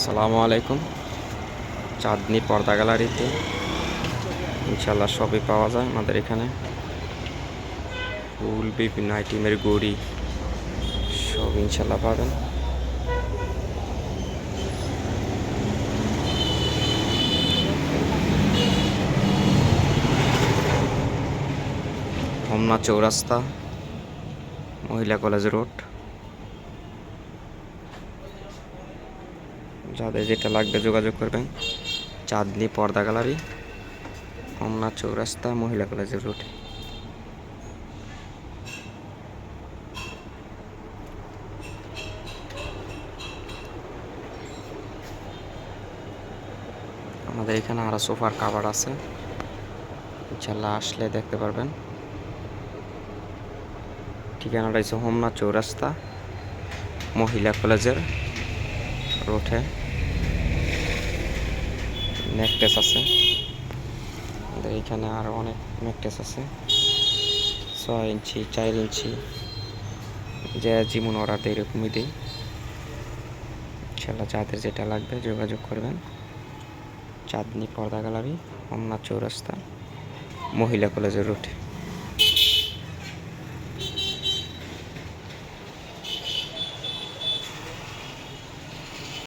আসসালামু আলাইকুম। চাঁদনি পর্দা গ্যালারিতে। ইনশাল্লাহ সবই পাওয়া যায় আমাদের এখানে। ফুল, বিভিন্ন আইটেমের গড়ি, সব ইনশাল্লাহ পাবেন। হোমনা চৌরাস্তা, মহিলা কলেজ রোড। যাদের যেটা লাগবে যোগাযোগ করবেন। চাঁদনি পর্দা গ্যালারি হোমনা চৌরাস্তা মহিলা কলেজের রোড। আমাদের এখানে আরও সোফার কাভার আছে। ইনশাল্লাহ আসলে দেখতে পারবেন। ঠিকানাটা হচ্ছে হোমনা চৌরাস্তা মহিলা কলেজের রোডে। নেকটেস আছে। এইখানে আরও অনেক নেকটেস আছে। ছয় ইঞ্চি, চার ইঞ্চি, যে যেমন অর্ডার দেয় এরকমই দিই। ইনশাল্লাহ যাদের যেটা লাগবে যোগাযোগ করবেন। চাঁদনি পর্দা গ্যালারি অন্য চৌরাস্তা, মহিলা কলেজের রুটে।